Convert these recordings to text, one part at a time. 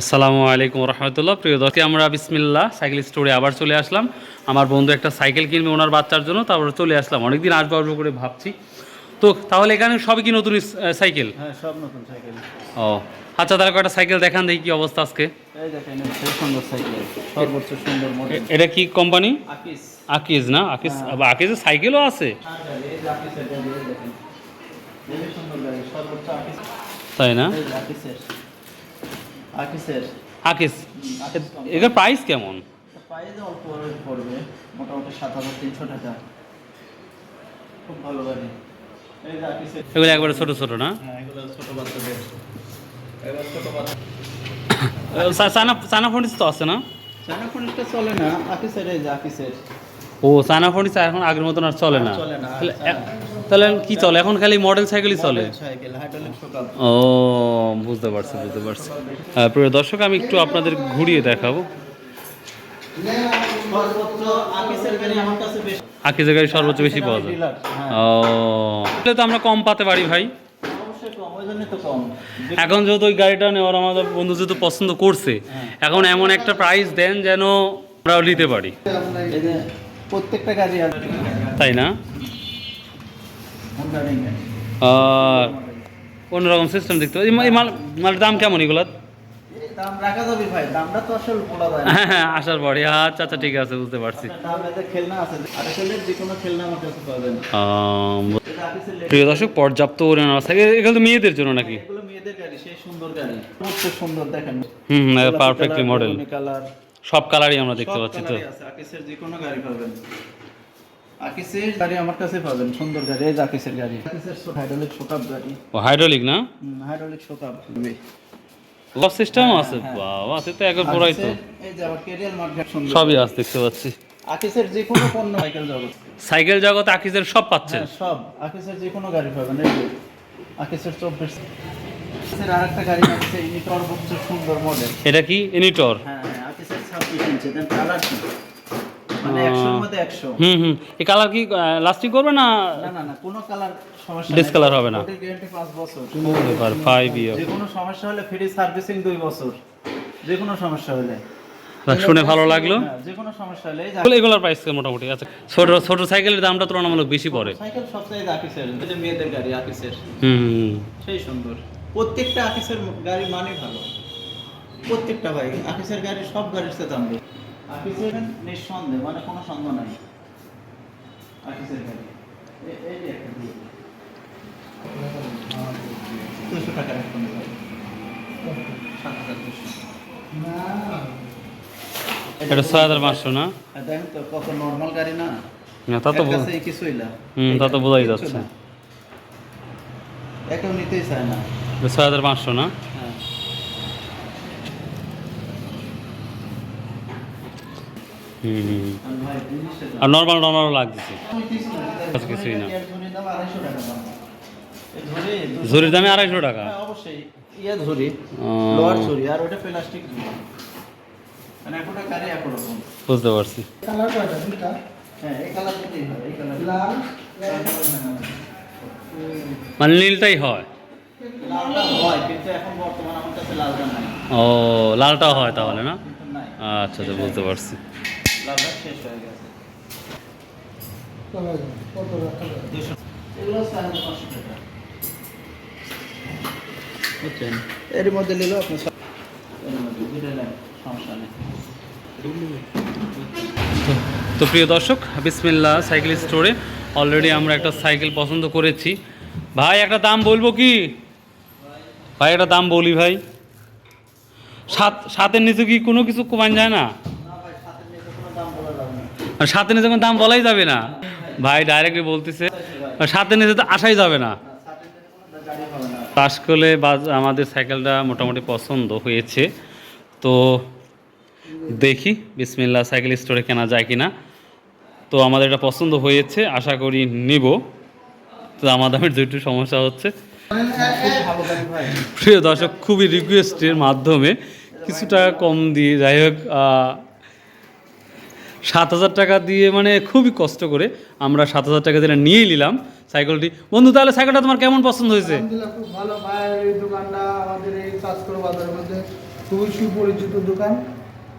আসসালামু আলাইকুম রহমতুল্লাহ। প্রিয় দর্শক আমরা বিসমিল্লাহ সাইকেল স্টোরে আবার চলে আসলাম। আমার বন্ধু একটা সাইকেল কিনবে ওনার বাচ্চার জন্য তারপরে চলে আসলাম। অনেকদিন আসব আসব করে ভাবছি। তো তাহলে এখানে সবই কি নতুন সাইকেল? হ্যাঁ সব নতুন সাইকেল। ও আচ্ছা তাহলে কয়েকটা সাইকেল দেখান দেখি কি অবস্থা আজকে। এটা কি কোম্পানি? আকিজ না? আকিজ আবার আকিজের সাইকেলও আছে? হ্যাঁ গাড়ি এই যে আকিসের গাড়ি এই দেখেন। এই যে সুন্দর গাড়ি সর্বোচ্চ আকিস। তাই না? আকিসের। আকিস। এটার প্রাইস কেমন? প্রাইস অল্প পড়বে মোটামুটি সাত হাজার তিনশো টাকা। খুব ভালো গাড়ি। এগুলো একবারে ছোট ছোট না? হ্যাঁ এগুলো ছোট বাচ্চাদের সানা সানা ফোনিস তো আছে না? চায়না ফোনটা চলে না আকিসের এই যে আকিসের। ও সানা ফোনিস এখন আগের মতন আর চলে না। চলে না, তাহলে কি চলে? এখন খালি মডেল সাইকেলই চলে। ও বুঝতে পারছি বুঝতে পারছি। আহ, প্রিয় দর্শক আমি একটু আপনাদের ঘুরিয়ে দেখাবো। আকিজের গাড়ি সর্বোচ্চ বেশি পাওয়া যায়। হ্যাঁ। ও তাহলে তো আমরা কম পাতে পারি ভাই। এখন যেহেতু ওই গাড়িটা নেওয়ার আমাদের বন্ধু যেহেতু পছন্দ করছে হ্যাঁ। এখন এমন একটা প্রাইস দেন যেন আমরাও নিতে পারি। প্রত্যেকটা গাড়ি তাই না। আর অন্যরকম সিস্টেম দেখতে এই মাল মালের দাম কেমন এগুলার? হ্যাঁ হ্যাঁ আসার পরে। আচ্ছা আচ্ছা ঠিক আছে বুঝতে পারছি। লেডি- প্রিয় দর্শক পর্যাপ্ত পরিমাণ এ- এগুলো তো মেয়েদের জন্য নাকি? হুম পারফেক্টলি মডেল সব কালারই আমরা দেখতে পাচ্ছি তো। আকিসের গাড়ি আকিসের আমার কাছে পাবেন সুন্দর গাড়ি এই আকিসের গাড়ি। আকিসের হাইড্রোলিক শোকাপ গাড়ি। ও হাইড্রোলিক না? হাইড্রোলিক শোকাপ লক সিস্টেমও আছে? হ্যাঁ। বাবা আছে তো একবার পুরাই তো। এই যে আবার কেরিয়াল মার্কেট সুন্দর। সবই আছে দেখতে পাচ্ছি। আকিসের যে কোনো পণ্য সাইকেল জগৎ। সাইকেল জগৎ আকিজের সব পাচ্ছেন? হ্যাঁ সব। আকিসের যে কোনো গাড়ি পাবেন এই যে। আকিসের আকিসের আরেকটা গাড়ি আছে ইনি সর্বোচ্চ সুন্দর মডেল এটা কি? এনিটর হ্যাঁ হ্যাঁ আকিসের ছাব্বিশ ইঞ্চি দেন কালার কি মানে একশোর মধ্যে একশো হুম হুম। এই কালার কি লাস্টিং করবে না না না না কোনো কালার সমস্যা Discolor হবে না? গ্যারান্টি পাঁচ বছর। এবার ফাইভ ইয়ার যে কোনো সমস্যা হলে ফ্রি সার্ভিসিং দুই বছর। যে কোনো সমস্যা হলে। শুনে ভালো লাগল। যে কোনো সমস্যা হলে এই যে এগুলো এগুলোর প্রাইস মোটামুটি আচ্ছা ছোট ছোট সাইকেলের দামটা তুলনামূলক বেশি পড়ে। সাইকেল সবচেয়ে আকিসের এই মেয়েদের গাড়ি আকিসের হুম সেই সুন্দর। প্রত্যেকটা আকিসের গাড়ি মানে ভালো। প্রত্যেকটা ভাই আকিসের গাড়ি সব গাড়ির সাথে দাম নিঃসন্দেহ মানে কোনো সন্দেহ নাই। আকিসের গাড়ি। এই যে একটা দিয়ে। দুশো টাকা রাখুন সাত হাজার দুশো। এটা ছয় হাজার পাঁচশো না? দেখেন তো কত নর্মাল গাড়ি না? না, তা তো কিছুই না। হুম, তা তো বোঝাই যাচ্ছে। নিতেই চায় না। ছয় হাজার পাঁচশো না হ্যাঁ হুম হুম হুম। আর নর্মাল নর্মাল লাগতেছে। কিছুই না। ঝুড়ির দামে আড়াইশো টাকা। হ্যাঁ, অবশ্যই। ইয়ে ঝুড়ি ও, ঝুড়ি আর ওটা প্লাস্টিক ঝুড়ি। মানে একটা গাড়ি একরকম। বুঝতে পারছি। কালার কয়টা? দুইটা হ্যাঁ এই কালার দুটোই হয় এই কালার লাল? মানে নীলটাই হয়। হয় ও লালটাও হয় তাহলে না? আচ্ছা আচ্ছা বুঝতে পারছি। শেষ হয়ে গেছে। এর মধ্যে নিল আপনার তো প্রিয় দর্শক বিসমিল্লা সাইকেল স্টোরে অলরেডি আমরা একটা সাইকেল পছন্দ করেছি। ভাই একটা দাম বলব কি? ভাই একটা দাম বলি ভাই। সাত সাতের নিচে কি কোনো কিছু কমান যায় না না ভাই সাথে নিয়ে তো কোনো দাম বলা না সাতের নিচে কোনো দাম বলাই যাবে না। ভাই ডাইরেক্টলি বলতেছে সাতের নিচে তো আসাই যাবে না। না, সাথে নিয়ে না পাশ করলে বাজ আমাদের সাইকেলটা মোটামুটি পছন্দ হয়েছে। তো দেখি বিসমিল্লা সাইকেল স্টোরে কেনা যায় কিনা। তো আমাদের এটা পছন্দ হয়েছে আশা করি নিব। তো আমার দামের দুইটু সমস্যা হচ্ছে। প্রিয় দর্শক খুবই রিকোয়েস্টের মাধ্যমে কিছু টাকা কম দিয়ে যাই হোক সাত হাজার টাকা দিয়ে মানে খুবই কষ্ট করে আমরা সাত হাজার টাকা দিয়ে নিয়ে নিলাম সাইকেলটি। বন্ধু, তাহলে সাইকেলটা তোমার কেমন পছন্দ হয়েছে? খুব ভালো। এই দোকানটা আমাদের এই খুবই সুপরিচিত দোকান।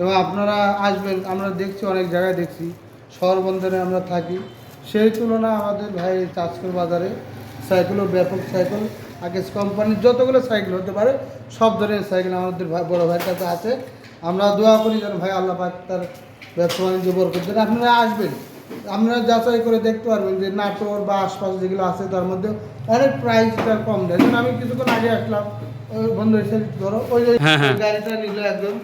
এবং আপনারা আসবেন, আমরা দেখছি, অনেক জায়গায় দেখছি শহর বন্দরে আমরা থাকি। সেই তুলনায় আমাদের ভাই চাষকর বাজারে সাইকেলও, ব্যাপক সাইকেল। আগে কোম্পানির যতগুলো সাইকেল হতে পারে, সব ধরনের সাইকেল আমাদের ভাই, বড় ভাইয়ের কাছে আছে। আমরা দোয়া করি যেন ভাই আল্লাহ পাক তার ব্যবসা বাণিজ্য বরকত দেন আপনারা আসবেন। আপনারা যাচাই করে দেখতে পারবেন যে নাটোর বা আশপাশ যেগুলো আছে তার মধ্যে অনেক প্রাইসটা কম দেয় যেমন আমি কিছুক্ষণ আগে আসলাম ওই বন্ধু এসে ধরো ওই যে হ্যাঁ, হ্যাঁ। গাড়িটা নিল একদম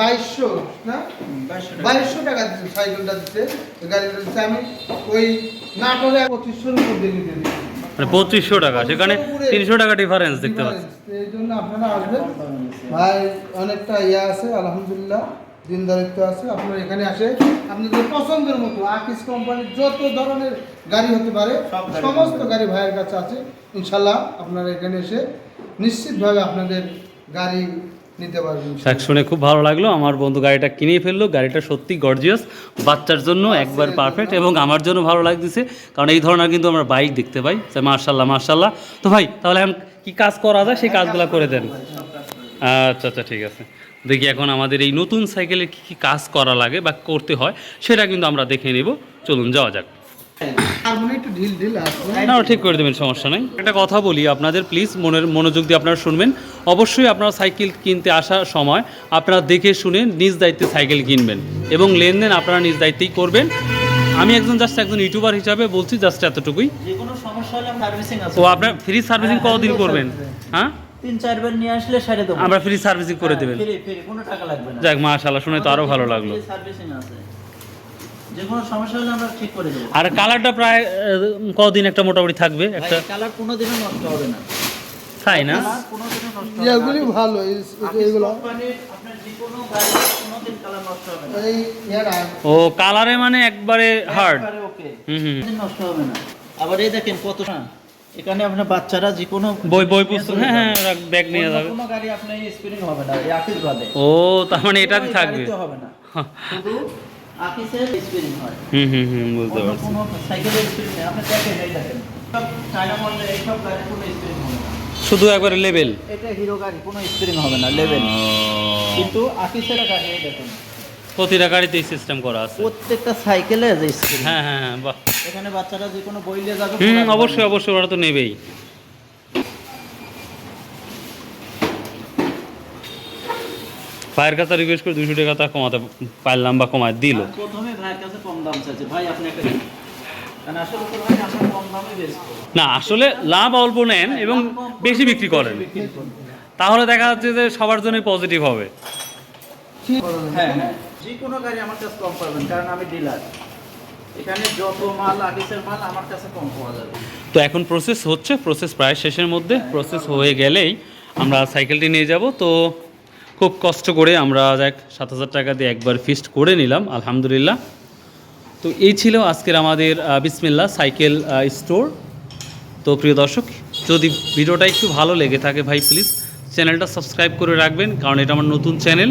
বাইশশো না? বাইশশো টাকা। দিচ্ছে সাইকেলটা দিচ্ছে গাড়িটা দিচ্ছে আমি ওই নাটোরে পঁচিশশোর মধ্যে নিতে দিচ্ছি। মানে পঁচিশশো টাকা সেখানে তিনশো টাকা ডিফারেন্স দেখতে পাচ্ছি। এই জন্য আপনারা আসবেন। ভাই অনেকটা ইয়ে আছে আলহামদুলিল্লাহ। দিনদারিত্ব আছে আপনার এখানে আসে আপনাদের পছন্দের মতো আকিস কোম্পানির যত ধরনের গাড়ি হতে পারে সমস্ত গাড়ি ভাইয়ের কাছে আছে ইনশাল্লাহ আপনারা এখানে এসে নিশ্চিতভাবে আপনাদের গাড়ি নিতে পারবেন। শুনে খুব ভালো লাগল আমার বন্ধু গাড়িটা কিনেই ফেলল গাড়িটা সত্যি গর্জিয়াস বাচ্চার জন্য একবার পারফেক্ট এবং আমার জন্য ভালো লাগতেছে কারণ এই ধরনের কিন্তু আমরা বাইক দেখতে পাই। যে মার্শাল্লাহ মার্শাল্লাহ তো ভাই তাহলে এখন কি কাজ করা যায় সেই কাজগুলো করে দেন। আচ্ছা আচ্ছা ঠিক আছে। দেখি এখন আমাদের এই নতুন সাইকেলে কী কী কাজ করা লাগে বা করতে হয় সেটা কিন্তু আমরা দেখে নেব। চলুন যাওয়া যাক। হয় না ঠিক করে দেবেন সমস্যা নেই। একটা কথা বলি আপনাদের প্লিজ মনের মনোযোগ দিয়ে আপনারা শুনবেন। অবশ্যই আপনারা সাইকেল কিনতে আসার সময় আপনারা দেখে শুনে নিজ দায়িত্বে সাইকেল কিনবেন এবং লেনদেন আপনারা নিজ দায়িত্বেই করবেন। আমি একজন জাস্ট একজন ইউটিউবার হিসাবে বলছি জাস্ট এতটুকুই। যে কোনো সমস্যা হলে তো আপনার ফ্রি সার্ভিসিং কতদিন করবেন? হ্যাঁ? তিন চারবার নিয়ে আসলে সারে দেবো। আমরা ফ্রি সার্ভিসিং করে দেবেন। ফ্রি ফ্রি কোনো টাকা লাগবে না। যাক মাশাআল্লাহ শুনে তো আরও ভালো লাগল। সার্ভিসিং আছে। যে কোনো সমস্যা হলে আমরা ঠিক করে দেবো। আর কালারটা প্রায় কদিন একটা মোটামুটি থাকবে? একটা কালার নষ্ট হবে না। তাই না? কালার কোনোদিনও নষ্ট হবে না। ইয়েগুলি ভালো এই- আকিস এইগুলো। কোম্পানির আপনার যে কোনো গাড়ি কোনোদিন কালার নষ্ট হবে না। এই ইয়ারা ও কালারে মানে একবারে হার্ড একবারে ওকে হুম হুম। নষ্ট হবে না। আবার এই দেখেন কত না এখানে আপনার বাচ্চারা যে কোনো বই বই পুস্তক হ্যাঁ হ্যাঁ ব্যাগ নিয়ে যাবে। কোনো গাড়ি আপনার স্পিরিং হবে না এই আকিস বাদে। ও তার মানে এটাতে থাকবে। হবে না। শুধু আকিসের স্পিরিং হয়। হুম হুম হুম বুঝতে পারছি। কোনো সাইকেলের স্পিরিং নেই। আপনি দেখেন এই দেখেন। সব চায়না মডেলের এইসব গাড়ি কোনো স্পিরিং হবে না। শুধু একবারে লেভেল এটা হিরো গাড়ি কোনো স্পিরিং হবে না লেভেল কিন্তু আকিসের গাড়ি এই দেখেন। প্রতিটা গাড়িতে সিস্টেম করা আছে। প্রত্যেকটা সাইকেলে যে হ্যাঁ হ্যাঁ হ্যাঁ বাহ। এখানে বাচ্চারা যে কোনো বই নিয়ে যাবে হুম অবশ্যই অবশ্যই ওরা তো নেবেই। ভাইয়ের কাছে রিকোয়েস্ট করে দুশো টাকা তা কমাতে পারলাম বা কমায় দিল। প্রথমে ভাইয়ের কাছে কম দাম চাইছে। ভাই আপনি একটা দিন। কারণ আসলে তো ভাই আমরা কম দামে বেচবো না আসলে লাভ অল্প নেন এবং বেশি বিক্রি করেন। তাহলে দেখা যাচ্ছে যে সবার জন্যই পজিটিভ হবে। হ্যাঁ হ্যাঁ। যে কোনো গাড়ি আমার কাছে কম পাবেন কারণ আমি ডিলার। এখানে যত মাল আগিসের মাল আমার কাছে কম পাওয়া যাবে। তো এখন প্রসেস হচ্ছে প্রসেস প্রায় শেষের মধ্যে প্রসেস হয়ে গেলেই আমরা সাইকেলটি নিয়ে যাব। তো খুব কষ্ট করে আমরা এক সাত হাজার টাকা দিয়ে একবার ফিস্ট করে নিলাম আলহামদুলিল্লাহ। তো এই ছিল আজকের আমাদের বিসমিল্লা সাইকেল স্টোর তো প্রিয় দর্শক যদি ভিডিওটা একটু ভালো লেগে থাকে ভাই প্লিজ চ্যানেলটা সাবস্ক্রাইব করে রাখবেন কারণ এটা আমার নতুন চ্যানেল